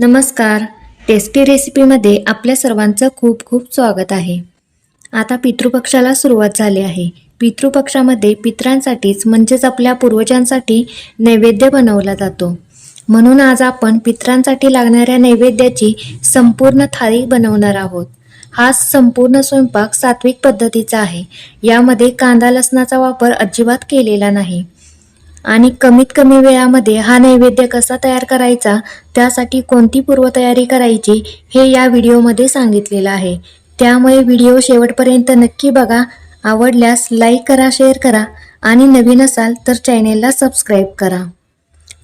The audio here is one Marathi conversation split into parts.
नमस्कार. टेस्टी रेसिपीमध्ये आपल्या सर्वांचं खूप खूप स्वागत आहे. आता पितृपक्षाला सुरुवात झाली आहे. पितृपक्षामध्ये पितरांसाठीच म्हणजेच आपल्या पूर्वजांसाठी नैवेद्य बनवला जातो. म्हणून आज आपण पितरांसाठी लागणाऱ्या नैवेद्याची संपूर्ण थाळी बनवणार आहोत. हा संपूर्ण स्वयंपाक सात्विक पद्धतीचा आहे. यामध्ये कांदा लसणाचा वापर अजिबात केलेला नाही. आणि कमीत कमी वेळामध्ये हा नैवेद्य कसा तयार करायचा त्यासाठी कोणती पूर्वतयारी करायची हे या व्हिडिओमध्ये सांगितलेलं आहे. त्यामुळे व्हिडिओ शेवटपर्यंत नक्की बघा. आवडल्यास लाईक करा शेअर करा आणि नवीन असाल तर चॅनेलला सबस्क्राईब करा.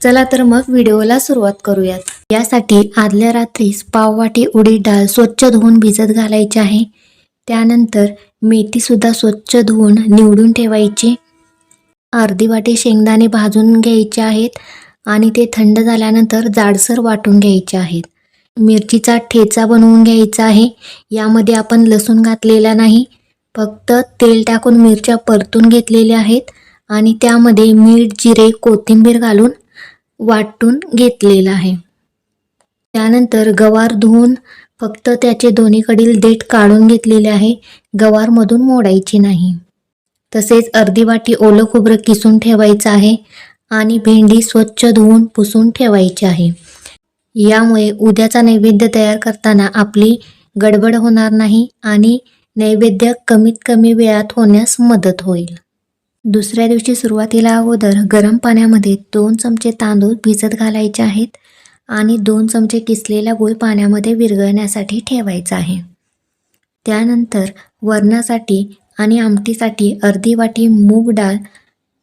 चला तर मग व्हिडिओला सुरुवात करूयात. यासाठी आदल्या रात्रीच पाववाटी उडीद डाळ स्वच्छ धुवून भिजत घालायची आहे. त्यानंतर मेथीसुद्धा स्वच्छ धुवून निवडून ठेवायची. अर्धी वाटी शेंगदाणे भाजून घ्यायचे आहेत आणि ते थंड झाल्यानंतर जाडसर वाटून घ्यायचे आहेत. मिरचीचा ठेचा बनवून घ्यायचा आहे. यामध्ये आपण लसूण घातलेला नाही. फक्त तेल टाकून मिरच्या परतून घेतलेल्या आहेत आणि त्यामध्ये मीठ जिरे कोथिंबीर घालून वाटून घेतलेलं आहे. त्यानंतर गवार धुवून फक्त त्याचे दोन्हीकडील देठ काढून घेतलेले आहे. गवारमधून मोडायची नाही. तसेच अर्धी वाटी ओलं खोबरं किसून ठेवायचं आहे आणि भेंडी स्वच्छ धुवून पुसून ठेवायची आहे. यामुळे उद्याचा नैवेद्य तयार करताना आपली गडबड होणार नाही आणि नैवेद्य कमीत कमी वेळात होण्यास मदत होईल. दुसऱ्या दिवशी सुरुवातीला अगोदर गरम पाण्यामध्ये दोन चमचे तांदूळ भिजत घालायचे आहेत आणि दोन चमचे किसलेला गूळ पाण्यामध्ये विरघळण्यासाठी ठेवायचा आहे. त्यानंतर वरणासाठी आणि आमटीसाठी अर्धी वाटी मूग डाळ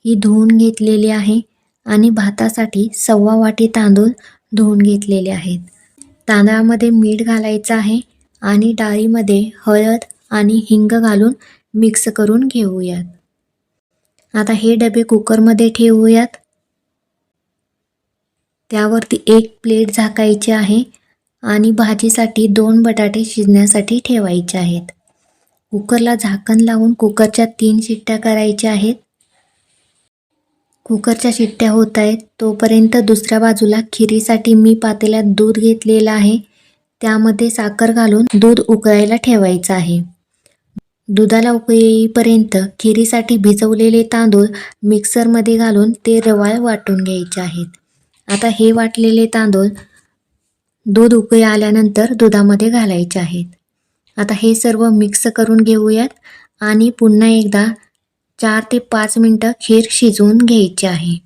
ही धुवून घेतलेली आहे आणि भातासाठी सव्वा वाटी तांदूळ धुवून घेतलेले आहेत. तांदळामध्ये मीठ घालायचं आहे आणि डाळीमध्ये हळद आणि हिंग घालून मिक्स करून घेऊयात. आता हे डबे कुकरमध्ये ठेवूयात. त्यावरती एक प्लेट झाकायची आहे आणि भाजीसाठी दोन बटाटे शिजण्यासाठी ठेवायचे आहेत. कुकरला झाकण लावून कुकरच्या तीन शिट्ट्या करायच्या आहेत. कुकरच्या शिट्ट्या होत आहेत. तोपर्यंत दुसऱ्या बाजूला खिरीसाठी मी पातेल्यात दूध घेतलेलं आहे. त्यामध्ये साखर घालून दूध उकळायला ठेवायचं आहे. दुधाला उकळी येईपर्यंत खिरीसाठी भिजवलेले तांदूळ मिक्सरमध्ये घालून ते रवाळ वाटून घ्यायचे आहेत. आता हे वाटलेले तांदूळ दूध उकळी आल्यानंतर दुधामध्ये घालायचे आहेत. आता हे सर्व मिक्स करून घेऊयात आणि पुन्हा एकदा चार ते पाच मिनटं खीर शिजवून घ्यायची आहे.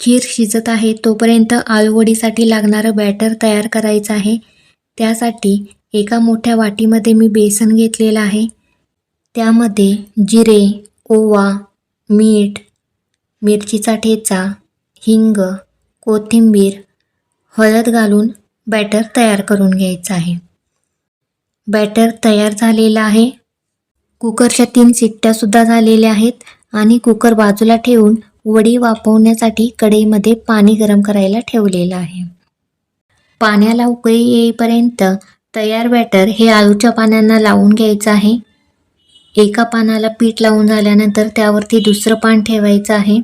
खीर शिजत आहे तोपर्यंत आळूवडीसाठी लागणारं बॅटर तयार करायचं आहे. त्यासाठी एका मोठ्या वाटीमध्ये मी बेसन घेतलेलं आहे. त्यामध्ये जिरे ओवा मीठ मिरचीचा ठेचा हिंग कोथिंबीर हळद घालून बॅटर तयार करून घ्यायचं आहे. बॅटर तयार झालेला आहे. कुकरच्या तीन सिट्ट्यासुद्धा झालेल्या आहेत आणि कुकर बाजूला ठेवून वडी वाफवण्यासाठी कढईमध्ये पाणी गरम करायला ठेवलेलं आहे. पाण्याला उकळी येईपर्यंत तयार बॅटर हे आळूच्या पानांना लावून घ्यायचं आहे. एका पानाला पीठ लावून झाल्यानंतर त्यावरती दुसरं पान ठेवायचं आहे.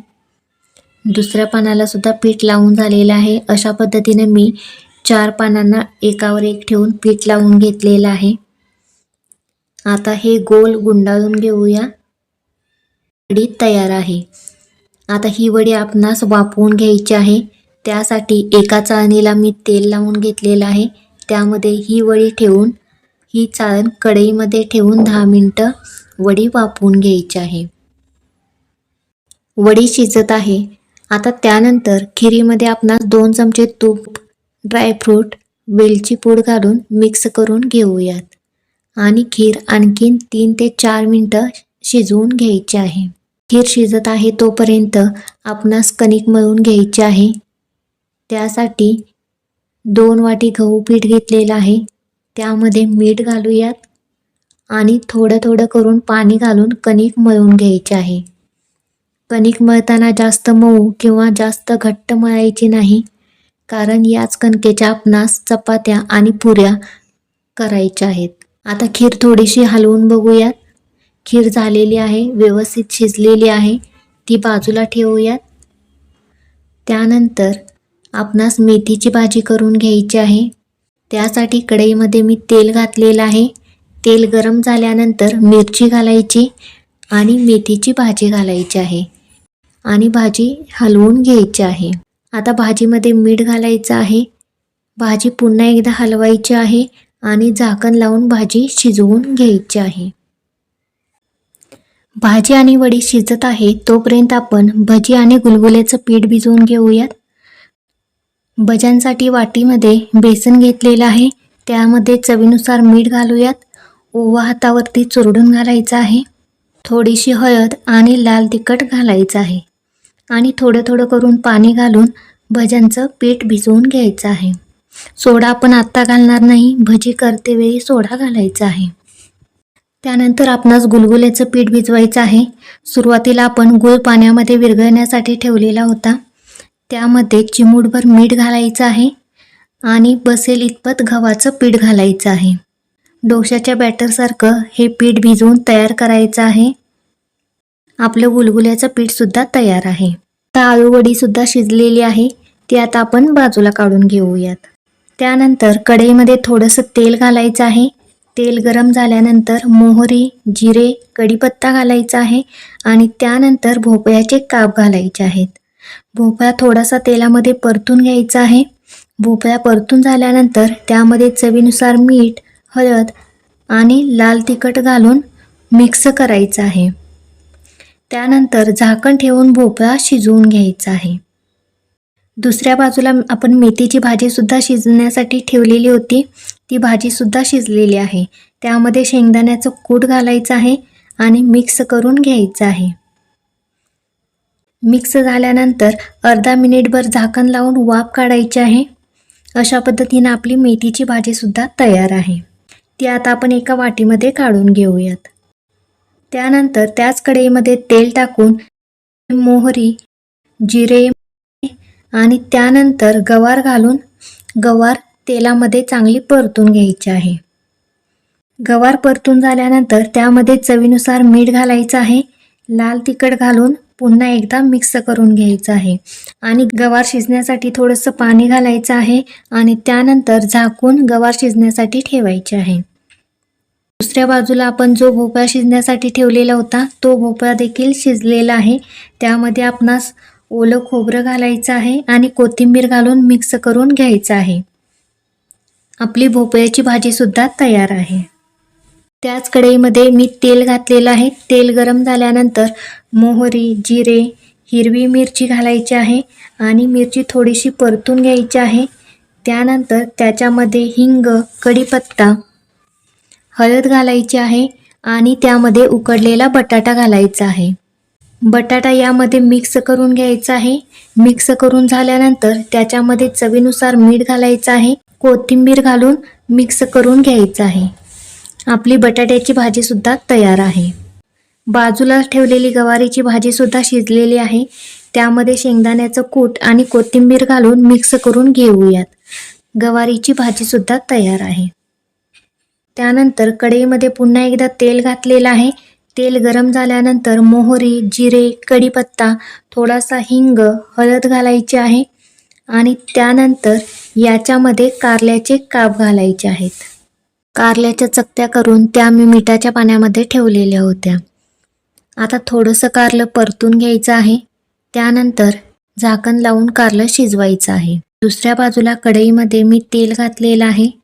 दुसऱ्या पानाला सुद्धा पीठ लावून झालेलं आहे. अशा पद्धतीने मी चार पानांना एकावर एक ठेवून पीठ लावून घेतलेलं आहे. आता हे गोल गुंडाळून घेऊया. वडी तयार आहे. आता ही वडी आपणास वाफवून घ्यायची आहे. त्यासाठी एका चाळणीला मी तेल लावून घेतलेलं आहे. त्यामध्ये ही वडी ठेवून ही चाळण कढईमध्ये ठेवून दहा मिनटं वडी वाफवून घ्यायची आहे. वडी शिजत आहे. आता त्यानंतर खिरीमध्ये आपणास दोन चमचे तूप ड्रायफ्रूट वेलची पूड घालून मिक्स करून घेऊयात. आणि खीर आणखीन तीन ते चार मिनटं शिजवून घ्यायची आहे. खीर शिजत आहे तोपर्यंत आपणास कणिक मळून घ्यायची आहे. त्यासाठी दोन वाटी गहू पीठ घेतलेलं आहे. त्यामध्ये मीठ घालूयात. आणि थोडं थोडं करून पाणी घालून कणिक मळून घ्यायचे आहे. कणिक मळताना जास्त मऊ किंवा जास्त घट्ट मळायची नाही. कारण याच कणकेच्या आपणास चपात्या आणि पुऱ्या करायच्या आहेत. आता खीर थोडीशी हलवून बघूयात. खीर झालेली आहे व्यवस्थित शिजलेली आहे. ती बाजूला ठेवूयात. त्यानंतर आपणास मेथीची भाजी करून घ्यायची आहे. त्यासाठी कढईमध्ये मी तेल घातलेलं आहे. तेल गरम झाल्यानंतर मिरची घालायची आणि मेथीची भाजी घालायची आहे. आणि भाजी हलवून घ्यायची आहे. आता भाजीमध्ये मीठ घालायचं आहे. भाजी पुन्हा एकदा हलवायची आहे आणि झाकण लावून भाजी शिजवून घ्यायची आहे. भाजी आणि वडी शिजत आहे तोपर्यंत आपण भजी आणि गुलगुल्याचं पीठ भिजवून घेऊयात. भज्यांसाठी वाटीमध्ये बेसन घेतलेलं आहे त्यामध्ये चवीनुसार मीठ घालूयात. ओवा हातावरती चुरडून घालायचा आहे. थोडीशी हळद आणि लाल तिखट घालायचं आहे. आणि थोडं थोडं करून पाणी घालून भज्यांचं पीठ भिजवून घ्यायचं आहे. सोडा आपण आत्ता घालणार नाही भजी करते वेळी सोडा घालायचा आहे. त्यानंतर आपणास गुलगुल्याचं पीठ भिजवायचं आहे. सुरुवातीला आपण गुळ पाण्यामध्ये विरघळण्यासाठी ठेवलेला होता. त्यामध्ये चिमूटभर मीठ घालायचं आहे आणि बसेल इतपत गव्हाचं पीठ घालायचं आहे. डोशाच्या बॅटरसारखं हे पीठ भिजवून तयार करायचं आहे. आपलं गुलगुल्याचं पीठसुद्धा तयार आहे. आता आळूवडीसुद्धा शिजलेली आहे ती आता आपण बाजूला काढून घेऊयात. त्यानंतर कढईमध्ये थोडंसं तेल घालायचं आहे. तेल गरम झाल्यानंतर मोहरी जिरे कढीपत्ता घालायचा आहे आणि त्यानंतर भोपळ्याचे काप घालायचे आहेत. भोपळा थोडासा तेलामध्ये परतून घ्यायचा आहे. भोपळा परतून झाल्यानंतर त्यामध्ये चवीनुसार मीठ हळद आणि लाल तिखट घालून मिक्स करायचं आहे. त्यानंतर झाकण ठेवून भोपळा शिजवून घ्यायचा आहे. दुसऱ्या बाजूला आपण मेथीची भाजीसुद्धा शिजण्यासाठी ठेवलेली होती. ती भाजीसुद्धा शिजलेली आहे. त्यामध्ये शेंगदाण्याचं कूट घालायचं आहे आणि मिक्स करून घ्यायचं आहे. मिक्स झाल्यानंतर अर्धा मिनिटभर झाकण लावून वाफ काढायची आहे. अशा पद्धतीनं आपली मेथीची भाजीसुद्धा तयार आहे. ती आता आपण एका वाटीमध्ये काढून घेऊयात. त्यानंतर त्याच कढईमध्ये तेल टाकून मोहरी जिरे आणि त्यानंतर गवार घालून गवार तेलामध्ये चांगली परतून घ्यायची आहे. गवार परतून झाल्यानंतर त्यामध्ये चवीनुसार मीठ घालायचं आहे. लाल तिखट घालून पुन्हा एकदा मिक्स करून घ्यायचं आहे. आणि गवार शिजण्यासाठी थोडंसं पाणी घालायचं आहे आणि त्यानंतर झाकून गवार शिजण्यासाठी ठेवायचे आहे. दुसऱ्या बाजूला आपण जो भोपळा शिजण्यासाठी ठेवलेला होता तो भोपळा देखील शिजलेला आहे. त्यामध्ये आपणास ओलं खोबरं घालायचं आहे आणि कोथिंबीर घालून मिक्स करून घ्यायचं आहे. आपली भोपळ्याची भाजीसुद्धा तयार आहे. त्याच कढईमध्ये मी तेल घातलेलं आहे. तेल गरम झाल्यानंतर मोहरी जिरे हिरवी मिरची घालायची आहे आणि मिरची थोडीशी परतून घ्यायची आहे. त्यानंतर त्याच्यामध्ये हिंग कढीपत्ता हळद घालायची आहे आणि त्यामध्ये उकडलेला बटाटा घालायचा आहे. बटाटा यामध्ये मिक्स करून घ्यायचा आहे. मिक्स करून झाल्यानंतर त्याच्यामध्ये चवीनुसार मीठ घालायचं आहे. कोथिंबीर घालून मिक्स करून घ्यायचं आहे. आपली बटाट्याची भाजीसुद्धा तयार आहे. बाजूला ठेवलेली गवारीची भाजीसुद्धा शिजलेली आहे. त्यामध्ये शेंगदाण्याचं कूट आणि कोथिंबीर घालून मिक्स करून घेऊयात. गवारीची भाजीसुद्धा तयार आहे. त्यानंतर कढईमध्ये पुन्हा एकदा तेल घातलेलं आहे. तेल गरम झाल्यानंतर मोहरी जिरे कढीपत्ता थोडासा हिंग हळद घालायची आहे आणि त्यानंतर याच्यामध्ये कारल्याचे काप घालायचे आहेत. कारल्याच्या चकत्या करून त्या मी मिठाच्या पाण्यामध्ये ठेवलेल्या होत्या. आता थोडंसं कारलं परतून घ्यायचं आहे. त्यानंतर झाकण लावून कारलं शिजवायचं आहे. दुसऱ्या बाजूला कढईमध्ये मी तेल घातलेलं आहे.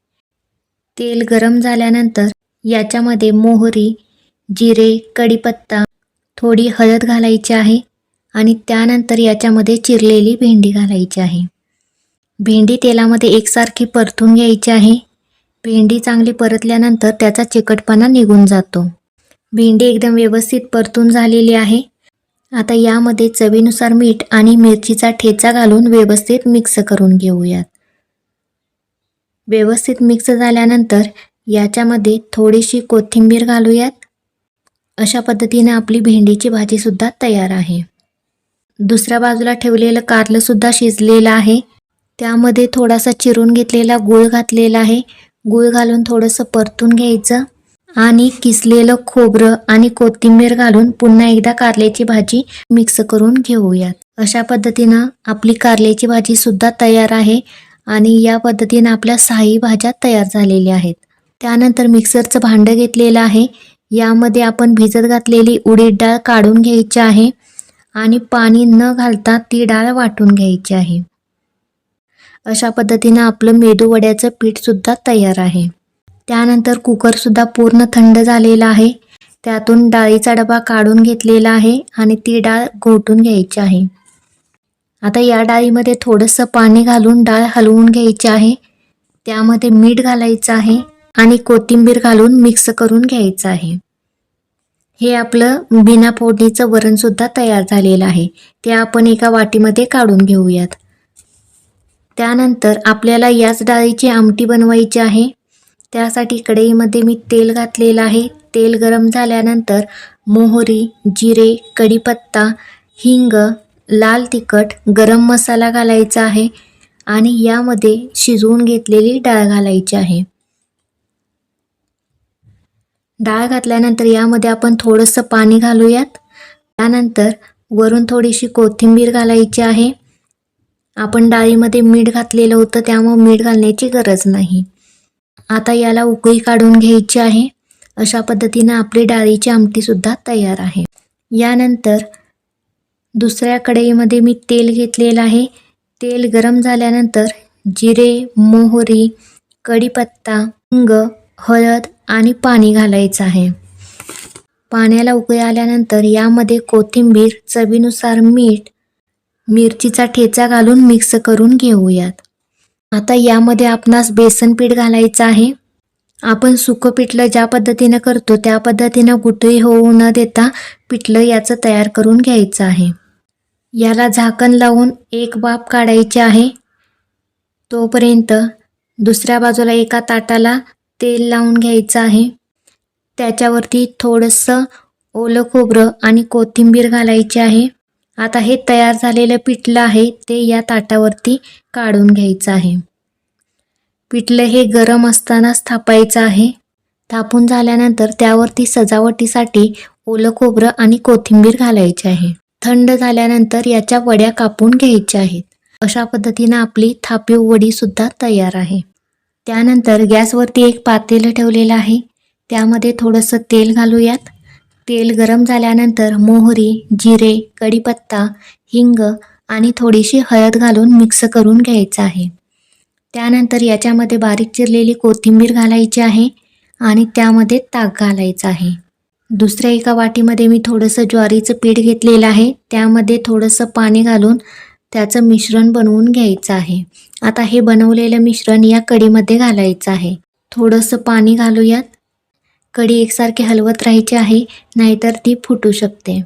तेल गरम झाल्यानंतर याच्यामध्ये मोहरी जिरे कढीपत्ता थोडी हळद घालायची आहे आणि त्यानंतर याच्यामध्ये चिरलेली भेंडी घालायची आहे. भेंडी तेलामध्ये एकसारखी परतून घ्यायची आहे. भेंडी चांगली परतल्यानंतर त्याचा चिकटपणा निघून जातो. भेंडी एकदम व्यवस्थित परतून झालेली आहे. आता यामध्ये चवीनुसार मीठ आणि मिरचीचा ठेचा घालून व्यवस्थित मिक्स करून घेऊयात. व्यवस्थित मिक्स झाल्यानंतर याच्यामध्ये थोडीशी कोथिंबीर घालूयात. अशा पद्धतीने आपली भेंडीची भाजीसुद्धा तयार आहे. दुसऱ्या बाजूला ठेवलेलं कारलंसुद्धा शिजलेलं आहे. त्यामध्ये थोडासा चिरून घेतलेला गूळ घातलेला आहे. गूळ घालून थोडंसं परतून घ्यायचं आणि किसलेलं खोबरं आणि कोथिंबीर घालून पुन्हा एकदा कारल्याची भाजी मिक्स करून घेऊयात. अशा पद्धतीनं आपली कारल्याची भाजी सुद्धा तयार आहे. आणि या पद्धतीनं आपल्या साई भाज्या तयार झालेल्या आहेत. त्यानंतर मिक्सरचं भांडं घेतलेलं आहे. यामध्ये आपण भिजत घातलेली उडीद डाळ काढून घ्यायची आहे आणि पाणी न घालता ती डाळ वाटून घ्यायची आहे. अशा पद्धतीनं आपलं मेदू वड्याचं पीठसुद्धा तयार आहे. त्यानंतर कुकरसुद्धा पूर्ण थंड झालेला आहे. त्यातून डाळीचा डबा काढून घेतलेला आहे आणि ती डाळ घोटून घ्यायची आहे. आता या डाळीमध्ये थोडंसं पाणी घालून डाळ हलवून घ्यायची आहे. त्यामध्ये मीठ घालायचं आहे आणि कोथिंबीर घालून मिक्स करून घ्यायचं आहे. हे आपलं बिना फोडणीचं वरणसुद्धा तयार झालेलं आहे. ते आपण एका वाटीमध्ये काढून घेऊयात. त्यानंतर आपल्याला याच डाळीची आमटी बनवायची आहे. त्यासाठी कढईमध्ये मी तेल घातलेलं आहे. तेल गरम झाल्यानंतर मोहरी जिरे कढीपत्ता हिंग लाल तिखट गरम मसाला घालायचा आहे आणि यामध्ये शिजवून घेतलेली डाळ घालायची आहे. डाळ घातल्यानंतर यामध्ये आपण थोडंसं पाणी घालूयात. त्यानंतर वरून थोडीशी कोथिंबीर घालायची आहे. आपण डाळीमध्ये मीठ घातलेलं होतं त्यामुळे मीठ घालण्याची गरज नाही. आता याला उकळी काढून घ्यायची आहे. अशा पद्धतीनं आपली डाळीची आमटीसुद्धा तयार आहे. यानंतर दुसऱ्या कढईमध्ये मी तेल घेतलेलं आहे. तेल गरम झाल्यानंतर जिरे मोहरी कढीपत्ता हिंग हळद आणि पाणी घालायचं आहे. पाण्याला उकळी आल्यानंतर यामध्ये कोथिंबीर चवीनुसार मीठ मिरचीचा ठेचा घालून मिक्स करून घेऊयात. आता यामध्ये आपणास बेसन पीठ घालायचं आहे. आपण सुकं पिठलं ज्या पद्धतीनं करतो त्या पद्धतीनं कुठेही होऊ न देता पिठलं याचं तयार करून घ्यायचं आहे. याला झाकण लावून एक बाप काढायची आहे. तोपर्यंत दुसऱ्या बाजूला एका ताटाला तेल लावून घ्यायचं आहे. त्याच्यावरती थोडंसं ओलं खोबरं आणि कोथिंबीर घालायची आहे. आता हे तयार झालेलं पिठलं आहे ते या ताटावरती काढून घ्यायचं आहे. पिठलं हे गरम असतानाच थापायचं आहे. थापून झाल्यानंतर त्यावरती सजावटीसाठी ओलं खोबरं आणि कोथिंबीर घालायची आहे. थंड झाल्यानंतर याच्या वड्या कापून घ्यायच्या आहेत. अशा पद्धतीनं आपली थापीव वडी सुद्धा तयार आहे. त्यानंतर गॅसवरती एक पातेलं ठेवलेलं आहे. त्यामध्ये थोडंसं तेल घालूयात. तेल गरम झाल्यानंतर मोहरी जिरे कढीपत्ता हिंग आणि थोडीशी हळद घालून मिक्स करून घ्यायचं आहे. त्यानंतर याच्यामध्ये बारीक चिरलेली कोथिंबीर घालायची आहे आणि त्यामध्ये ताक घालायचं आहे. दुसऱ्या एका वाटीमध्ये मी थोडंसं ज्वारीचं पीठ घेतलेलं आहे. त्यामध्ये थोडंसं पाणी घालून त्याचं मिश्रण बनवून घ्यायचं आहे. आता हे बनवलेलं मिश्रण या कढीमध्ये घालायचं आहे. थोडंसं पाणी घालूयात. कढी एकसारखी हलवत राहायची आहे नाहीतर ती फुटू शकते.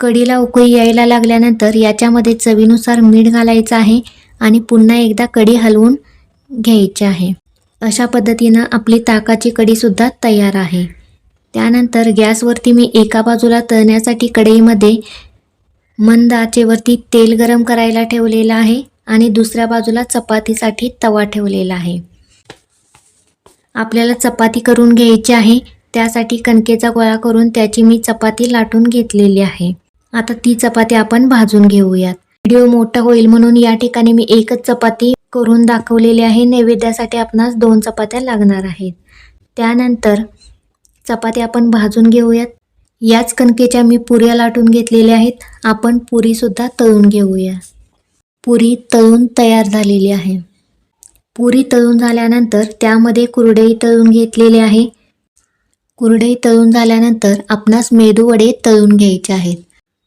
कढीला उकळी यायला लागल्यानंतर याच्यामध्ये चवीनुसार मीठ घालायचं आहे आणि पुन्हा एकदा कढी हलवून घ्यायची आहे. अशा पद्धतीनं आपली ताकाची कढीसुद्धा तयार आहे. त्यानंतर गॅसवरती मी एका बाजूला तळण्यासाठी कढईमध्ये मंद आचेवरती तेल गरम करायला ठेवलेलं आहे आणि दुसऱ्या बाजूला चपातीसाठी तवा ठेवलेला आहे. आपल्याला चपाती करून घ्यायची आहे त्यासाठी कणकेचा गोळा करून त्याची मी चपाती लाटून घेतलेली आहे. आता ती चपाती आपण भाजून घेऊयात. व्हिडिओ मोठा होईल म्हणून या ठिकाणी मी एकच चपाती करून दाखवलेली आहे. नैवेद्यासाठी आपणास दोन चपात्या लागणार आहेत. त्यानंतर चपात्या आपण भाजून घेऊयात. याच कणकेच्या मी पुऱ्या लाटून घेतलेल्या आहेत. आपण पुरीसुद्धा तळून घेऊया. पुरी तळून तयार झालेली आहे. पुरी तळून झाल्यानंतर त्यामध्ये कुरडई तळून घेतलेली आहे. कुरडई तळून झाल्यानंतर आपणास मेदू वडे तळून घ्यायचे आहेत.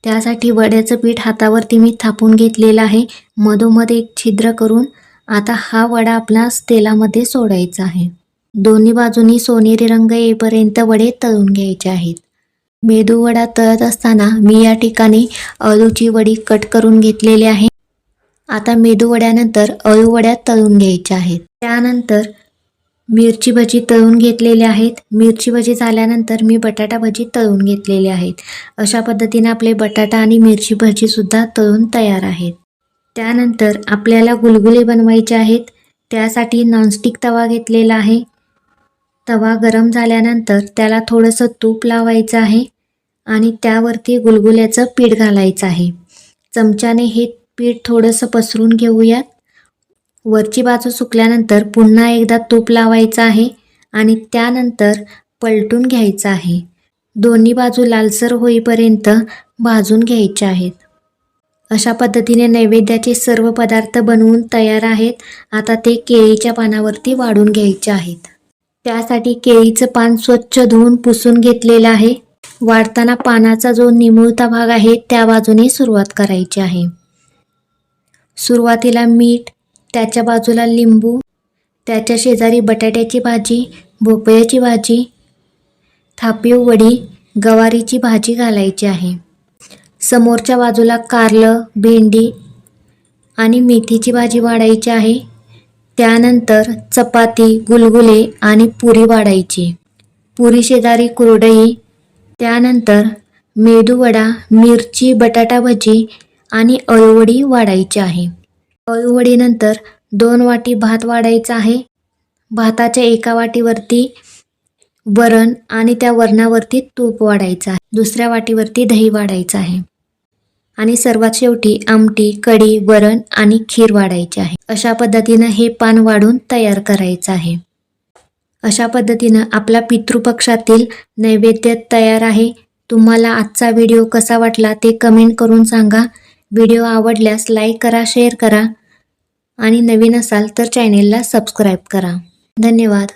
त्यासाठी वड्याचं पीठ हातावरती मी थापून घेतलेलं आहे. मधोमध एक छिद्र करून आता हा वडा आपणास तेलामध्ये सोडायचा आहे. दोन्ही बाजूनी सोनेरी रंग येईपर्यंत वडे तळून घ्यायचे आहेत. मेदू वडा तळत असताना मी या ठिकाणी अळूची वडी कट करून घेतलेली आहे. आता मेदू वड्यानंतर अळू वड्या तळून घ्यायच्या आहेत. त्यानंतर मिरची भजी तळून घेतलेली आहेत. मिरची भजी झाल्यानंतर मी बटाटा भजी तळून घेतलेली आहेत. अशा पद्धतीने आपले बटाटा आणि मिरची भजीसुद्धा तळून तयार आहेत. त्यानंतर आपल्याला गुलगुले बनवायचे आहेत. त्यासाठी नॉनस्टिक तवा घेतलेला आहे. तवा गरम झाल्यानंतर त्याला थोडंसं तूप लावायचं आहे आणि त्यावरती गुलगुल्याचं पीठ घालायचं आहे. चमच्याने हे पीठ थोडंसं पसरून घेऊयात. वरची बाजू सुकल्यानंतर पुन्हा एकदा तूप लावायचं आहे आणि त्यानंतर पलटून घ्यायचं आहे. दोन्ही बाजू लालसर होईपर्यंत भाजून घ्यायचे आहेत. अशा पद्धतीने नैवेद्याचे सर्व पदार्थ बनवून तयार आहेत. आता ते केळीच्या पानावरती वाढून घ्यायचे आहेत. त्यासाठी केळीचं पान स्वच्छ धुवून पुसून घेतलेलं आहे. वाढताना पानाचा जो निमुळता भाग आहे त्या बाजूने सुरुवात करायची आहे. सुरुवातीला मीठ त्याच्या बाजूला लिंबू त्याच्या शेजारी बटाट्याची भाजी भोपळ्याची भाजी थापीव वडी गवारीची भाजी घालायची आहे. समोरच्या बाजूला कारलं भेंडी आणि मेथीची भाजी वाढायची आहे. त्यानंतर चपाती गुलगुले आणि पुरी वाढायची. पुरी शेजारी कुरडई त्यानंतर मेदूवडा मिरची बटाटा भजी आणि अळूवडी वाढायची आहे. अळूवडीनंतर दोन वाटी भात वाढायचा आहे. भाताच्या एका वाटीवरती वरण आणि त्या वरणावरती तूप वाढायचं आहे. दुसऱ्या वाटीवरती दही वाढायचं आहे. आणि सर्वात शेवटी आमटी कढी वरण आणि खीर वाढायची आहे. अशा पद्धतीनं हे पान वाढून तयार करायचं आहे. अशा पद्धतीनं आपला पितृपक्षातील नैवेद्य तयार आहे. तुम्हाला आजचा व्हिडिओ कसा वाटला ते कमेंट करून सांगा. व्हिडिओ आवडल्यास लाईक करा शेअर करा आणि नवीन असाल तर चॅनेलला सबस्क्राईब करा. धन्यवाद.